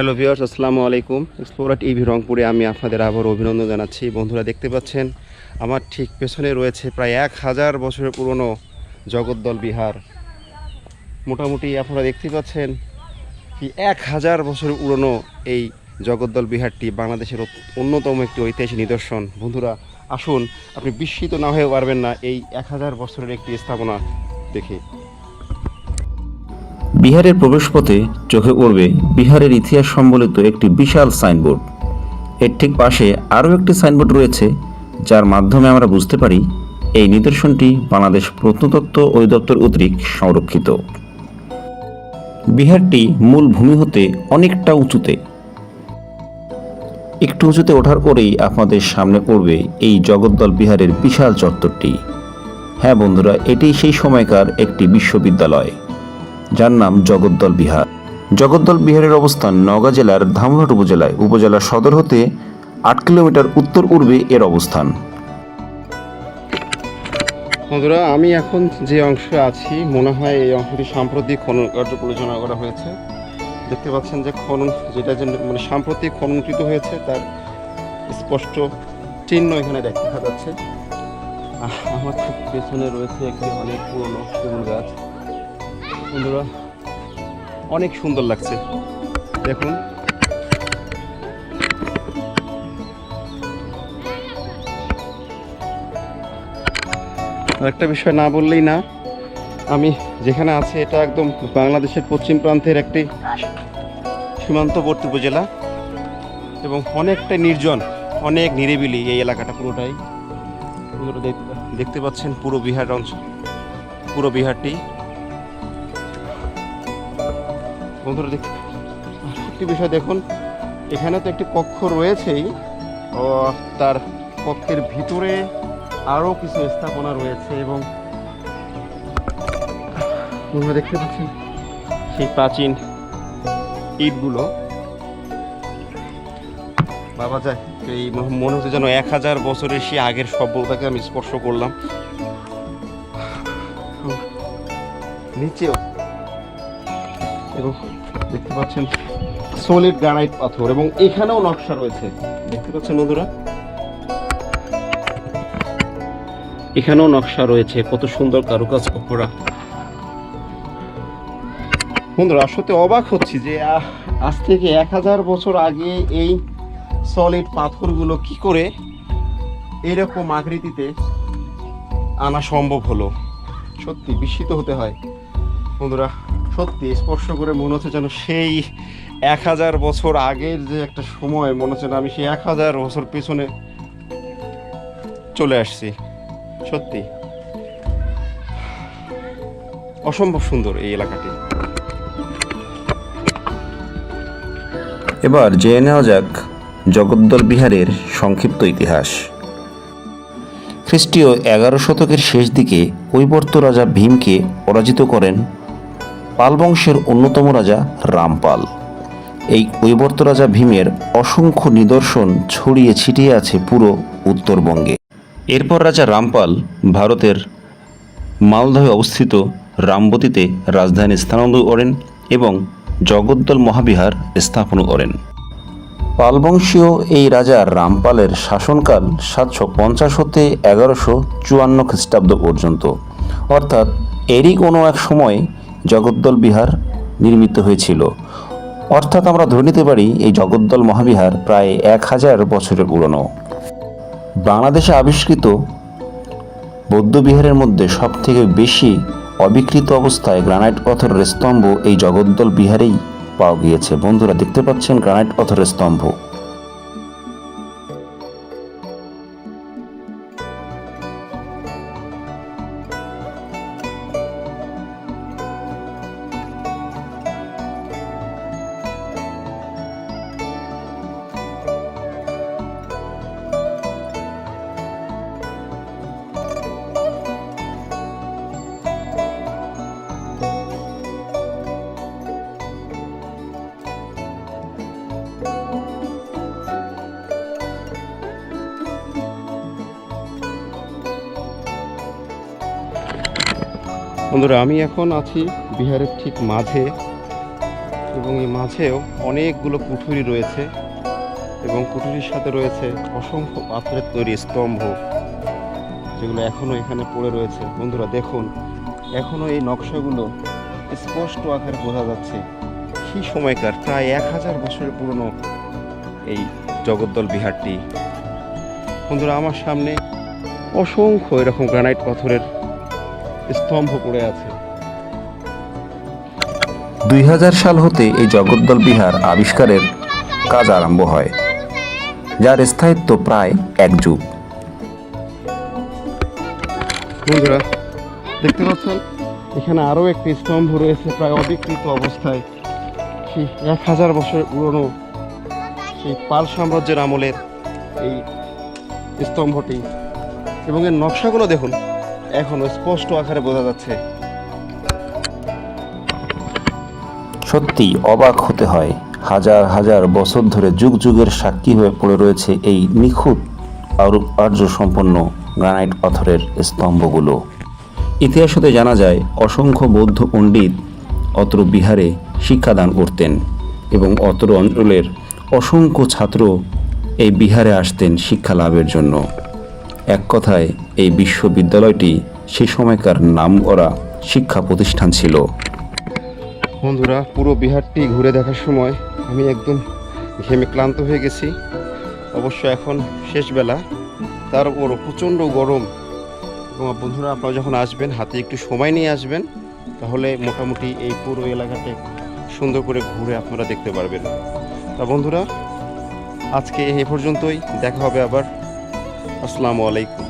Hello viewers আসসালামু আলাইকুম। এক্সপ্লোরা TV রংপুরে আমি আপনাদের আবার অভিনন্দন জানাচ্ছি। বন্ধুরা দেখতে পাচ্ছেন, আমার ঠিক পেছনে রয়েছে প্রায় এক হাজার বছরের পুরনো জগদ্দল বিহার। মোটামুটি আপনারা দেখতে পাচ্ছেন কি এক হাজার বছরের পুরনো এই জগদ্দল বিহারটি বাংলাদেশের অন্যতম একটি ঐতিহাসিক নিদর্শন। বন্ধুরা, আসুন, আপনি বিস্মিত না হয়ে পারবেন না এই এক হাজার বছরের একটি স্থাপনা দেখে। বিহারের প্রবেশপথে চোখে পড়বে বিহারের ইতিহাস সম্বলিত একটি বিশাল সাইনবোর্ড। এর ঠিক পাশে আরও একটি সাইনবোর্ড রয়েছে, যার মাধ্যমে আমরা বুঝতে পারি এই নিদর্শনটি বাংলাদেশ প্রত্নতত্ত্ব অধিদপ্তর উদ্রিক সংরক্ষিত। বিহারটি মূল ভূমি হতে অনেকটা উঁচুতে। একটু উঁচুতে ওঠার পরেই আপনাদের সামনে পড়বে এই জগদ্দল বিহারের বিশাল চত্বরটি। হ্যাঁ বন্ধুরা এটি সেই সময়কার একটি বিশ্ববিদ্যালয়। যার নাম জগদ্দল বিহার। জগদ্দল বিহারের অবস্থান নওগাঁ জেলার ধামরহাট উপজেলায়। উপজেলার সদর হতে আট কিলোমিটার উত্তর পূর্বে এর অবস্থান। বন্ধুরা, আমি এখন যে অংশে আছি, মনে হয় এই অংশটি সাম্প্রতিক খনন কার্য পরিচালনা করা হয়েছে। দেখতে পাচ্ছেন যে খনন, যেটা যে মানে সাম্প্রতিক খননকৃত হয়েছে, তার স্পষ্ট চিহ্ন এখানে দেখা যাচ্ছে। আমার পেছনে রয়েছে একটি অনেক পুরনো সেগুন গাছ। বন্ধুরা, অনেক সুন্দর লাগছে। দেখুন। আরেকটা বিষয় না বললেই না, আমি যেখানে আছি, এটা একদম বাংলাদেশের পশ্চিম প্রান্তের একটি সীমান্তবর্তী উপজেলা এবং অনেকটা নির্জন, অনেক নিরিবিলি এই এলাকাটা পুরোটাই। দেখ- দেখতে পাচ্ছেন পুরো বিহার অঞ্চল, পুরো বিহারটি। বন্ধুরা দেখ একটি বিষয় দেখুন এখানে তো একটি কক্ষ রয়েছেই, ও, তার কক্ষের ভিতরে আরও কিছু স্থাপনা রয়েছে এবং তোমরা দেখতে পাচ্ছেন, সেই প্রাচীন ইটগুলো। বাবা যায় এই মনে হচ্ছে যেন এক হাজার বছরের সেই আগের সভ্যতাকে আমি স্পর্শ করলাম। নিচেও। এবং দেখতে পাচ্ছেন সলিড গ্রানাইট পাথর এবং এখানেও নকশা রয়েছে। দেখতে পাচ্ছেন বন্ধুরা? এখানেও নকশা রয়েছে, কত সুন্দর কারুকাজ করা বন্ধুরা আসলে অবাক হচ্ছি যে আজ থেকে এক হাজার বছর আগে এই সলিড পাথরগুলো কি করে এরকম আকৃতিতে আনা সম্ভব হলো। সত্যি বিস্মিত হতে হয়। বন্ধুরা সত্যি স্পর্শ করে মনে হচ্ছে যেন সেই এক হাজার বছর আগের যে একটা সময়, মনে হচ্ছে না আমি সেই এক হাজার বছর পেছনে চলে আসছি। সত্যি। অসম্ভব সুন্দর এই এলাকাটি। এবার জেনে নেওয়া যাক জগদ্দল বিহারের সংক্ষিপ্ত ইতিহাস। খ্রিস্টীয় এগারো শতকের শেষ দিকে কৈবর্ত রাজা ভীমকে পরাজিত করেন পাল বংশের অন্যতম রাজা রামপাল। এই কৈবর্ত রাজা ভীমের অসংখ্য নিদর্শন ছড়িয়ে ছিটিয়ে আছে পুরো উত্তরবঙ্গে। এরপর রাজা রামপাল ভারতের মালদহে অবস্থিত রামবতীতে রাজধানী স্থানান্তর করেন এবং জগদ্দল মহাবিহার স্থাপন করেন। পালবংশীয় এই রাজা রামপালের শাসনকাল সাতশো পঞ্চাশ হতে এগারোশো চুয়ান্ন খ্রিস্টাব্দ পর্যন্ত। অর্থাৎ এরই কোনো এক সময় জগদ্দল বিহার নির্মিত হয়েছিল। অর্থাৎ আমরা ধরে নিতে পারি, এই জগদ্দল মহাবিহার প্রায় এক হাজার বছরের পুরনো। বাংলাদেশে আবিষ্কৃত বৌদ্ধবিহারের মধ্যে সবথেকে বেশি অবিকৃত অবস্থায় গ্রানাইট পাথরের স্তম্ভ এই জগদ্দল বিহারেই পাওয়া গিয়েছে। বন্ধুরা, দেখতে পাচ্ছেন গ্রানাইট পাথরের স্তম্ভ। বন্ধুরা, আমি এখন আছি বিহারের ঠিক মাঝে এবং এই মাঝেও অনেকগুলো কুঠুরি রয়েছে এবং কুঠুরির সাথে রয়েছে অসংখ্য পাথরের তৈরি স্তম্ভ যেগুলো এখনও এখানে পড়ে রয়েছে। বন্ধুরা, দেখুন এখনও এই নকশাগুলো স্পষ্ট আকারে বোঝা যাচ্ছে সেই সময়কার, প্রায় এক হাজার বছরের পুরনো এই জগদ্দল বিহারটি। বন্ধুরা, আমার সামনে অসংখ্য এরকম গ্রানাইট পাথরের স্তম্ভ পড়ে আছে। দুই হাজার সাল হতে এই জগদ্দল বিহার আবিষ্কারের কাজ আরম্ভ হয় যার স্থায়িত্ব প্রায় এক যুগ। বন্ধুরা দেখতে পাচ্ছেন? এখানে আরও একটি স্তম্ভ রয়েছে প্রায় অবিকৃত অবস্থায়। সেই এক হাজার বছর পুরনো সেই পাল সাম্রাজ্যের আমলের এই স্তম্ভটি। এবং এর নকশাগুলো দেখুন। এখনও স্পষ্ট আকারে বোঝা যাচ্ছে। সত্যি অবাক হতে হয়, হাজার হাজার বছর ধরে যুগ যুগের সাক্ষী হয়ে পড়ে রয়েছে এই নিখুঁত আর্য সম্পন্ন গ্রানাইট পাথরের স্তম্ভগুলো। ইতিহাস হতে জানা যায়, অসংখ্য বৌদ্ধ পণ্ডিত অত্র বিহারে শিক্ষাদান করতেন এবং অত্র অঞ্চলের অসংখ্য ছাত্র এই বিহারে আসতেন শিক্ষা লাভের জন্য। এক কথায়, এই বিশ্ববিদ্যালয়টি সে সময়কার নাম করা শিক্ষা প্রতিষ্ঠান ছিল। বন্ধুরা, পুরো বিহারটি ঘুরে দেখার সময় আমি একদম ঘেমে ক্লান্ত হয়ে গেছি। অবশ্য এখন শেষ বেলা তার উপর প্রচণ্ড গরম। এবং বন্ধুরা, আপনারা যখন আসবেন, হাতে একটু সময় নিয়ে আসবেন, তাহলে মোটামুটি এই পুরো এলাকাতে সুন্দর করে ঘুরে আপনারা দেখতে পারবেন। তা বন্ধুরা, আজকে এ পর্যন্তই। দেখা হবে আবার আসসালামু আলাইকুম।